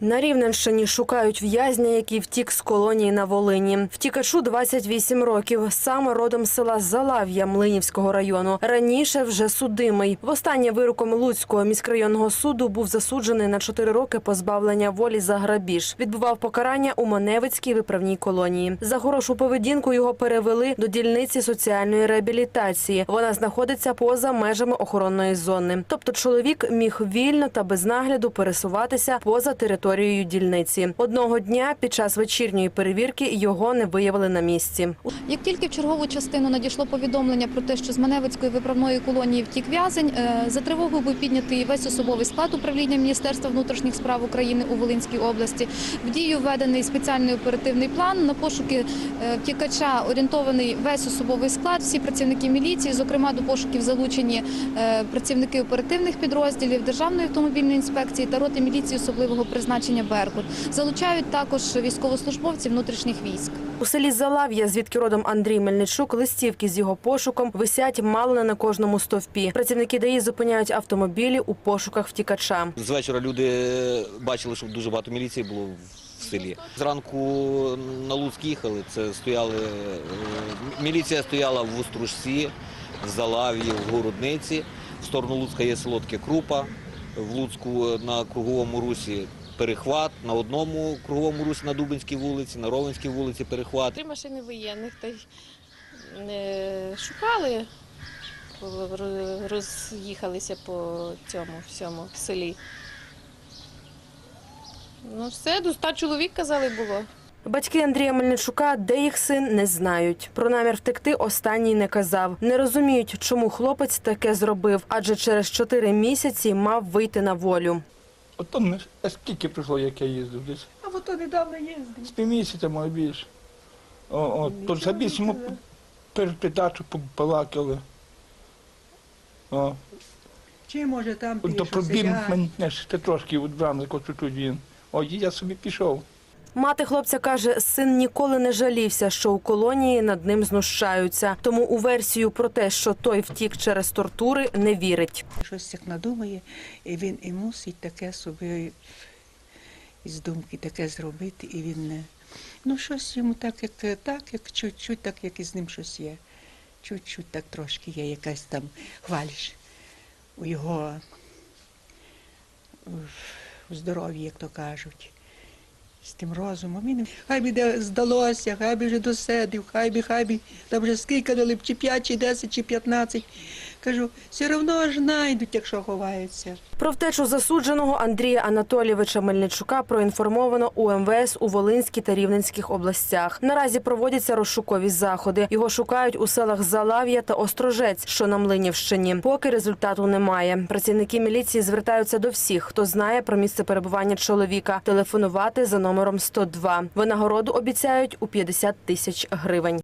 На Рівненщині шукають в'язня, який втік з колонії на Волині. Втікачу 28 років. Саме родом села Залав'я Млинівського району. Раніше вже судимий. Востаннє вироком Луцького міськрайонного суду був засуджений на 4 роки позбавлення волі за грабіж. Відбував покарання у Маневицькій виправній колонії. За хорошу поведінку його перевели до дільниці соціальної реабілітації. Вона знаходиться поза межами охоронної зони. Тобто чоловік міг вільно та без нагляду пересуватися поза територією дільниці. Одного дня під час вечірньої перевірки його не виявили на місці. Як тільки в чергову частину надійшло повідомлення про те, що з Маневицької виправної колонії втік в'язень, е, за тривогою був піднятий весь особовий склад управління Міністерства внутрішніх справ України у Волинській області. В дію введений спеціальний оперативний план на пошуки е, втікача орієнтований весь особовий склад, всі працівники міліції. Зокрема, до пошуків залучені е, працівники оперативних підрозділів Державної автомобільної інспекції та роти міліції особливого призначення Беркут. Залучають також військовослужбовців внутрішніх військ. У селі Залав'я, звідки родом Андрій Мельничук, листівки з його пошуком висять мало не на кожному стовпі. Працівники ДАІ зупиняють автомобілі у пошуках втікача. З вечора люди бачили, що дуже багато міліції було в селі. Зранку на Луцьк їхали, це стояли, е, міліція стояла в Остружці, в Залав'ї, в Городниці. В сторону Луцька є село таке Крупа, в Луцьку на круговому русі перехват, на одному круговому русі на Дубинській вулиці, на Ровенській вулиці перехват. Три машини воєнних та й е, шукали, роз'їхалися по цьому всьому селі. Ну все, до ста чоловік казали було. Батьки Андрія Мельничука, де їх син, не знають. Про намір втекти останній не казав. Не розуміють, чому хлопець таке зробив, адже через чотири місяці мав вийти на волю. От там не- скільки пройшло, як я їздив десь? А от то недавно їздив. З півмісяця, може більше. О, о, то за більше перед передачу побалакали. О, Чи може там то пішов пробіг мене ще трошки від брамнику чуть-чуть він. О, і я собі пішов. Мати хлопця каже, син ніколи не жалівся, що у колонії над ним знущаються. Тому у версію про те, що той втік через тортури, не вірить. Щось як надумає, і він і мусить таке собі із думки таке зробити, і він не. Ну, щось йому так, як так, як чуть-чуть, так як із ним щось є. Чуть-чуть так трошки є якась там хваліш у його в здоров'ї, як то кажуть. З тим розумом. Він хай би де здалося, хай би вже досидів, хай би, хай би, там вже скільки дали б, чи 5, чи 10, чи 15. Кажу, все одно ж знайдуть, якщо ховаються. Про втечу засудженого Андрія Анатолійовича Мельничука проінформовано у МВС у Волинській та Рівненських областях. Наразі проводяться розшукові заходи. Його шукають у селах Залав'я та Острожець, що на Млинівщині. Поки результату немає. Працівники міліції звертаються до всіх, хто знає про місце перебування чоловіка. Телефонувати за номером 102. Винагороду обіцяють у 50 тисяч гривень.